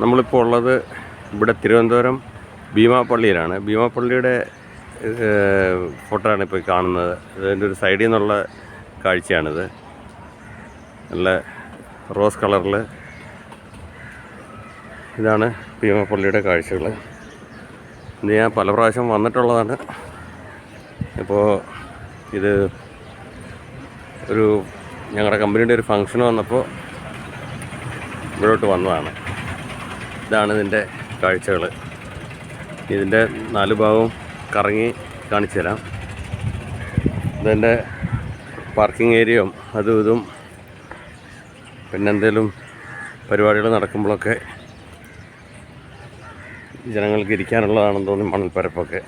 നമ്മളിപ്പോൾ ഉള്ളത് ഇവിടെ തിരുവനന്തപുരം ഭീമാപ്പള്ളിയിലാണ് ഭീമാപ്പള്ളിയുടെ ഫോട്ടോയാണ് ഇപ്പോൾ കാണുന്നത്. ഇതിന്റെ ഒരു സൈഡിൽ നിന്നുള്ള കാഴ്ചയാണിത്. നല്ല റോസ് കളറിൽ ഇതാണ് ഭീമാപ്പള്ളിയുടെ കാഴ്ചകൾ ഇത് ഞാൻ പല പ്രാവശ്യം വന്നിട്ടുള്ളതാണ്. ഇപ്പോൾ ഇത് ഒരു ഞങ്ങളുടെ കമ്പനിയുടെ ഒരു ഫങ്ഷൻ വന്നപ്പോൾ ഇവിടോട്ട് വന്നതാണ്. ഇതാണ് ഇതിന്റെ കാഴ്ചകൾ ഇതിന്റെ നാല് ഭാഗവും കറങ്ങി കാണിച്ചു തരാം. ഇതിന്റെ പാർക്കിംഗ് ഏരിയയും അതും ഇതും. പിന്നെ എന്തെങ്കിലും പരിപാടികൾ നടക്കുമ്പോഴൊക്കെ ജനങ്ങൾക്ക് ഇരിക്കാനുള്ളതാണെന്ന് തോന്നി മണൽപ്പരപ്പൊക്കെ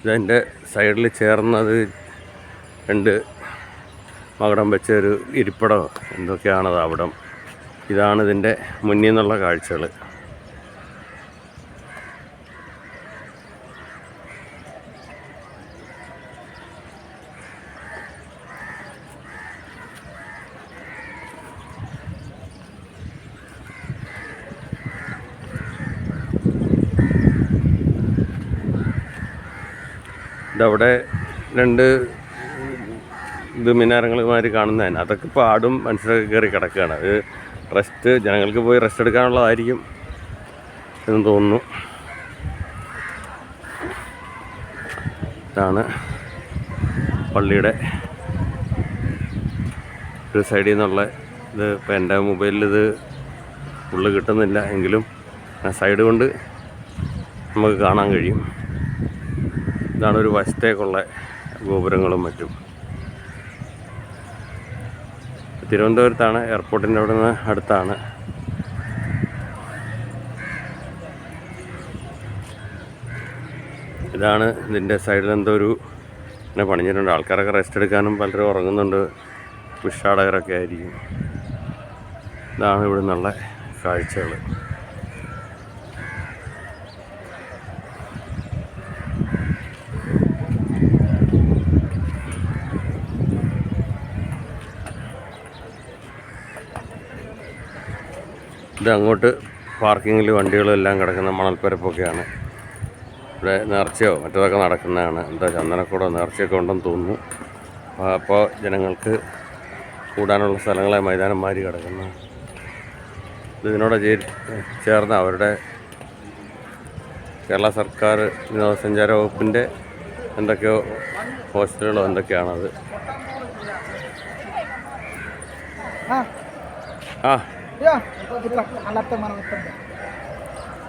ഇതിന്റെ സൈഡിൽ ചേർന്നത് രണ്ട് മകടം വെച്ച ഒരു ഇരിപ്പിടമോ എന്തൊക്കെയാണത് അവിടം. ഇതാണ് ഇതിന്റെ മുന്നിൽ നിന്നുള്ള കാഴ്ചകൾ. ഇതവിടെ രണ്ട് ഇത് മിനാരങ്ങളുമാതിരി കാണുന്നതിന് അതൊക്കെ ആടും മനുഷ്യരൊക്കെ കയറി കിടക്കുകയാണ്. അത് റെസ്റ്റ് ജനങ്ങൾക്ക് പോയി റെസ്റ്റ് എടുക്കാനുള്ളതായിരിക്കും എന്ന് തോന്നുന്നു. ഇതാണ് പള്ളിയുടെ ഒരു സൈഡിൽ നിന്നുള്ള ഇത്. ഇപ്പോൾ എന്റെ മൊബൈലിൽ ഇത് ഫുള്ള് കിട്ടുന്നില്ല എങ്കിലും സൈഡ് കൊണ്ട് നമുക്ക് കാണാൻ കഴിയും. ഇതാണ് ഒരു വശത്തേക്കുള്ള ഗോപുരങ്ങളും മറ്റും. തിരുവനന്തപുരത്താണ് എയർപോർട്ടിന്റെ അവിടെ നിന്ന് അടുത്താണ്. ഇതാണ് ഇതിന്റെ സൈഡിൽ എന്തോ ഒരു ഇങ്ങനെ പണിഞ്ഞിട്ടുണ്ട്. ആൾക്കാരൊക്കെ റെസ്റ്റ് എടുക്കാനും പലരും ഉറങ്ങുന്നുണ്ട്. വിഷാടകരൊക്കെ ആയിരിക്കും. ഇതാണ് ഇവിടെ നിന്നുള്ള കാഴ്ചകൾ ഇത് അങ്ങോട്ട് പാർക്കിങ്ങിൽ വണ്ടികളെല്ലാം കിടക്കുന്ന മണൽപ്പരപ്പൊക്കെയാണ്. ഇവിടെ നേർച്ചയോ മറ്റതൊക്കെ നടക്കുന്നതാണ്. എന്താ ചന്ദനക്കൂടോ നേർച്ചയൊക്കെ ഉണ്ടെന്ന് തോന്നുന്നു. അപ്പോൾ ജനങ്ങൾക്ക് കൂടാനുള്ള സ്ഥലങ്ങളെ മൈതാനം മാറി കിടക്കുന്നു. ഇതിനോട് ചേർന്ന് അവരുടെ കേരള സർക്കാർ വിനോദസഞ്ചാര വകുപ്പിന്റെ എന്തൊക്കെയോ ഹോസ്റ്റലുകളോ എന്തൊക്കെയാണത്? ആ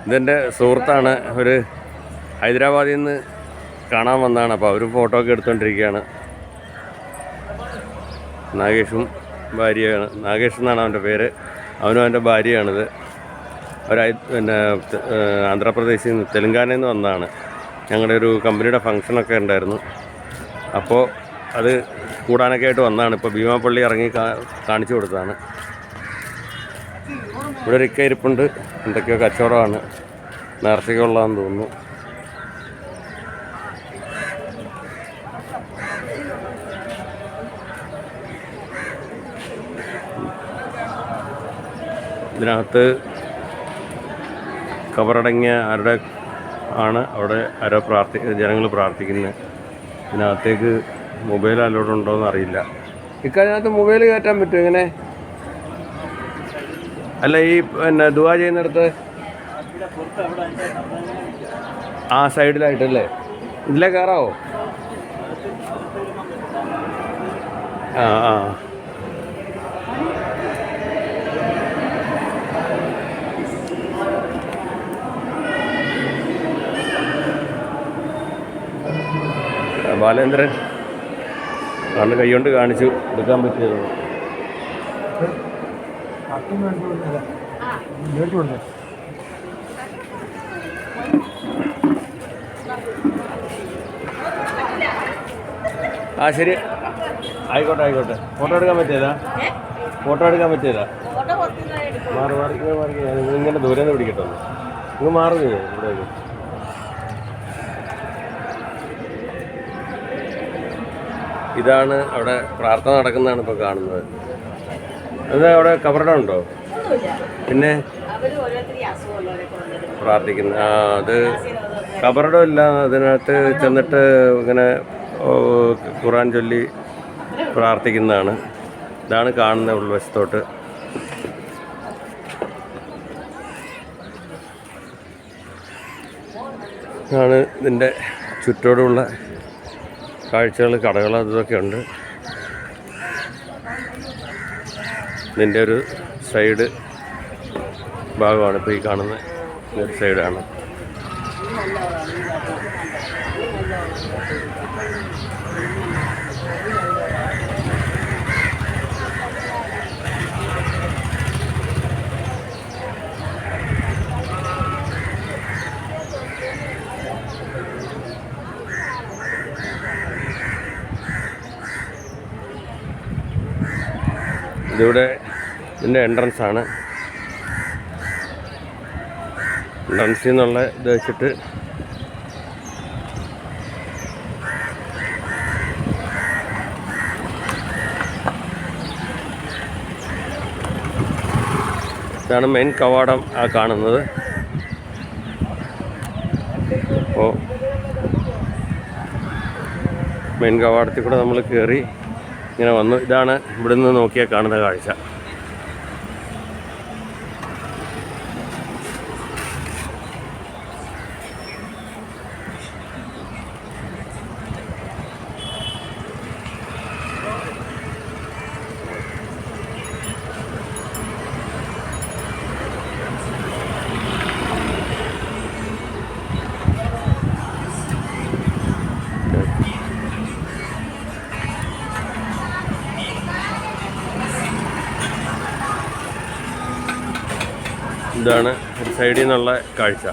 ഇതെന്റെ സുഹൃത്താണ്. ഒരു ഹൈദരാബാദിൽ നിന്ന് കാണാൻ വന്നതാണ്. അപ്പോൾ അവർ ഫോട്ടോ ഒക്കെ എടുത്തുകൊണ്ടിരിക്കുകയാണ് നാഗേഷും ഭാര്യയാണ്. നാഗേഷ് എന്നാണ് അവന്റെ പേര്. അവനും അവന്റെ ഭാര്യയാണിത്. ഒരു പിന്നെ ആന്ധ്രാപ്രദേശിൽ നിന്ന് തെലുങ്കാനയിൽ നിന്ന് വന്നതാണ്. ഞങ്ങളുടെ ഒരു കമ്പനിയുടെ ഫങ്ഷനൊക്കെ ഉണ്ടായിരുന്നു. അപ്പോൾ അത് കൂടാനൊക്കെ ആയിട്ട് വന്നതാണ്. ഇപ്പോൾ ഭീമാപ്പള്ളി ഇറങ്ങി കാണിച്ചു കൊടുത്തതാണ്. ഇവിടെ ഒരു ഇരിപ്പുണ്ട്. എന്തൊക്കെയോ കച്ചവടമാണ്. നേർച്ചയ്ക്കുള്ളതാന്ന് തോന്നുന്നു. ഇതിനകത്ത് കബറടങ്ങിയ ആരുടെ ആണ് അവിടെ ആരോ പ്രാർത്ഥി ജനങ്ങൾ പ്രാർത്ഥിക്കുന്നത് ഇതിനകത്തേക്ക് മൊബൈൽ അലോഡ് എന്നറിയില്ല ഇക്കാര്യത്തിനകത്ത് മൊബൈൽ കയറ്റാൻ പറ്റും എങ്ങനെ അല്ല ഈ പിന്നെ ദുവാ ചെയ്യുന്നിടത്ത് ആ സൈഡിലായിട്ടല്ലേ? ഇതിലേ കയറാവോ ആ ആ. ബാലേന്ദ്രൻ കണ്ട് കൈകൊണ്ട് കാണിച്ചു. എടുക്കാൻ പറ്റിയത് ആ. ശരി. ആയിക്കോട്ടെ ആയിക്കോട്ടെ. ഫോട്ടോ എടുക്കാൻ പറ്റിയതാ? ഫോട്ടോ എടുക്കാൻ പറ്റിയതാ? മാറി മാറി മാറി നിങ്ങൾ ഇങ്ങനെ ദൂരെ നിന്ന് പിടിക്കട്ടോ. നിങ്ങൾ മാറുന്നില്ലേ ഇവിടേക്ക്. ഇതാണ് അവിടെ പ്രാർത്ഥന നടക്കുന്നതാണ് ഇപ്പോൾ കാണുന്നത്. അത് അവിടെ കബറിടം ഉണ്ടോ പിന്നെ? പ്രാർത്ഥിക്കുന്ന ആ അത് കബറിടം ഇല്ല അതിനകത്ത് ചെന്നിട്ട് ഇങ്ങനെ ഖുറാൻ ചൊല്ലി പ്രാർത്ഥിക്കുന്നതാണ്. ഇതാണ് കാണുന്ന ഉൾവശത്തോട്ട്. ആണ് ഇതിന്റെ ചുറ്റോടുള്ള കാഴ്ചകൾ കടകൾ അതൊക്കെ ഉണ്ട്. ഇതിന്റെ ഒരു സൈഡ് ഭാഗമാണ് ഇപ്പോൾ ഈ കാണുന്ന ഒരു സൈഡാണ്. ഇതിവിടെ ഇതിന്റെ എൻട്രൻസ് ആണ്. എൻട്രൻസിൽ നിന്നുള്ള ഇത് വെച്ചിട്ട് ഇതാണ് മെയിൻ കവാടം ആ കാണുന്നത്. അപ്പോൾ മെയിൻ കവാടത്തിൽ കൂടെ നമ്മൾ കയറി ഇങ്ങനെ വന്നു. ഇതാണ് ഇവിടുന്ന് നോക്കിയാൽ കാണുന്ന കാഴ്ച. ഇതാണ് ഒരു സൈഡിൽ നിന്നുള്ള കാഴ്ച.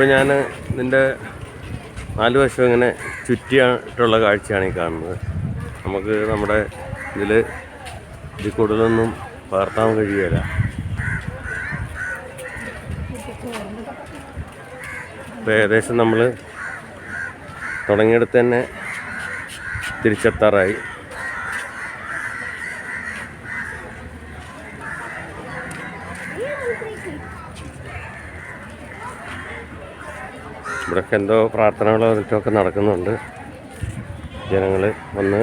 ഇതിപ്പോൾ ഞാൻ ഇതിന്റെ നാല് വശം ഇങ്ങനെ ചുറ്റിയായിട്ടുള്ള കാഴ്ചയാണ് ഈ കാണുന്നത്. നമുക്ക് നമ്മുടെ ഇതിൽ ഇതിൽ കൂടുതലൊന്നും പകർത്താൻ കഴിയുകയില്ല ഇപ്പോൾ ഏകദേശം നമ്മൾ തുടങ്ങിയിടത്ത് തന്നെ തിരിച്ചെത്താറായി. ഇവിടെയൊക്കെ എന്തോ പ്രാർത്ഥനകളോ മറ്റൊക്കെ നടക്കുന്നുണ്ട്. ജനങ്ങൾ വന്ന്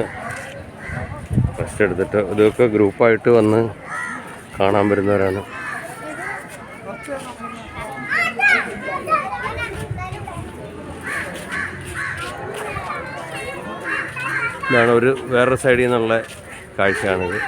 റെസ്റ്റ് എടുത്തിട്ട് ഇതൊക്കെ ഗ്രൂപ്പായിട്ട് വന്ന് കാണാൻ വരുന്നവരാണ്. ഇതാണ് ഒരു വേറൊരു സൈഡിൽ നിന്നുള്ള കാഴ്ചയാണിത്.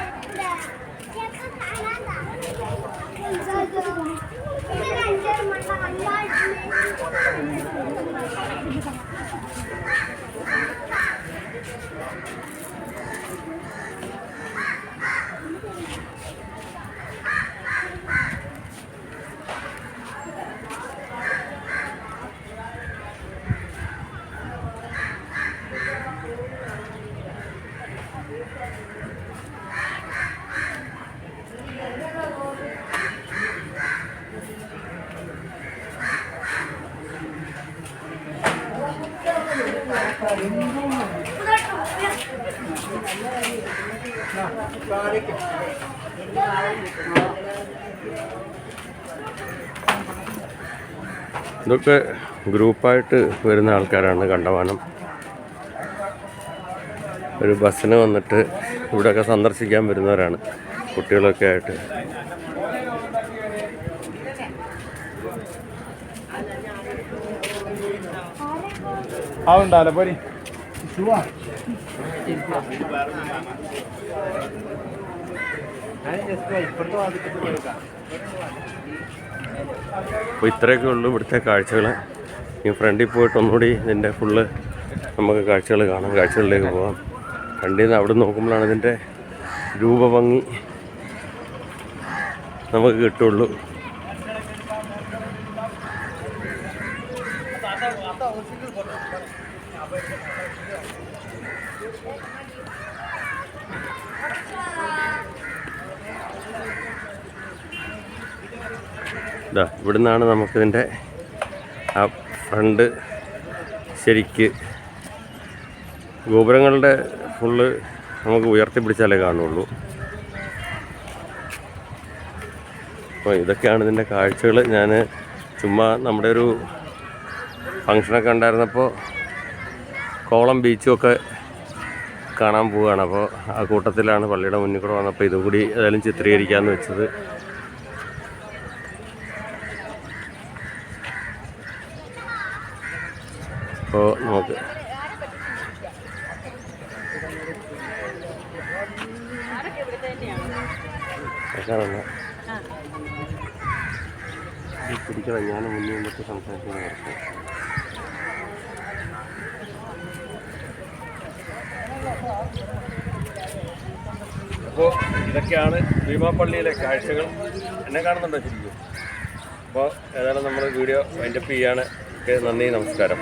ഇതൊക്കെ ഗ്രൂപ്പായിട്ട് വരുന്ന ആൾക്കാരാണ് കണ്ടമാനം ഒരു ബസ്സിന് വന്നിട്ട് ഇവിടെയൊക്കെ സന്ദർശിക്കാൻ വരുന്നവരാണ് കുട്ടികളൊക്കെ ആയിട്ട്. അതുണ്ടാവില്ല പോരി. ഷൂവാ അപ്പോൾ ഇത്രയൊക്കെ ഉള്ളൂ ഇവിടുത്തെ കാഴ്ചകൾ ഈ ഫ്രണ്ടിൽ പോയിട്ട് ഒന്നുകൂടി ഇതിന്റെ ഫുള്ള് നമുക്ക് കാഴ്ചകൾ കാണാം. കാഴ്ചകളിലേക്ക് പോകാം ഫ്രണ്ടിൽ നിന്ന് അവിടെ നോക്കുമ്പോഴാണ് ഇതിന്റെ രൂപഭംഗി നമുക്ക് കിട്ടുള്ളൂ. ഇതാ ഇവിടുന്നാണ് നമുക്കിതിന്റെ ആ ഫ്രണ്ട് ശരിക്ക് ഗോപുരങ്ങളുടെ ഫുള്ള് നമുക്ക് ഉയർത്തിപ്പിടിച്ചാലേ കാണുള്ളൂ. അപ്പോൾ ഇതൊക്കെയാണ് ഇതിന്റെ കാഴ്ചകൾ. ഞാൻ ചുമ്മാ നമ്മുടെ ഒരു ഫങ്ഷനൊക്കെ ഉണ്ടായിരുന്നപ്പോൾ കോളം ബീച്ചും ഒക്കെ കാണാൻ പോവുകയാണ്. അപ്പോൾ ആ കൂട്ടത്തിലാണ് പള്ളിയുടെ മുന്നിൽ കൂടെ വന്നപ്പോൾ ഇതും കൂടി ഏതായാലും ചിത്രീകരിക്കാമെന്ന് വെച്ചത്. അപ്പോൾ നമുക്ക് പിടിക്കണം ഞാൻ മുന്നേ നിന്നിട്ട് സംസാരിക്കുന്ന അപ്പോൾ ഇതൊക്കെയാണ് ഭീമാപ്പള്ളിയിലെ കാഴ്ചകൾ. എന്നെ കാണുന്നുണ്ടോ ശരിക്കും? അപ്പോൾ ഏതായാലും നമ്മൾ വീഡിയോ വൈൻഡപ്പ് ചെയ്യാണ്. ഓക്കെ നന്ദി നമസ്കാരം.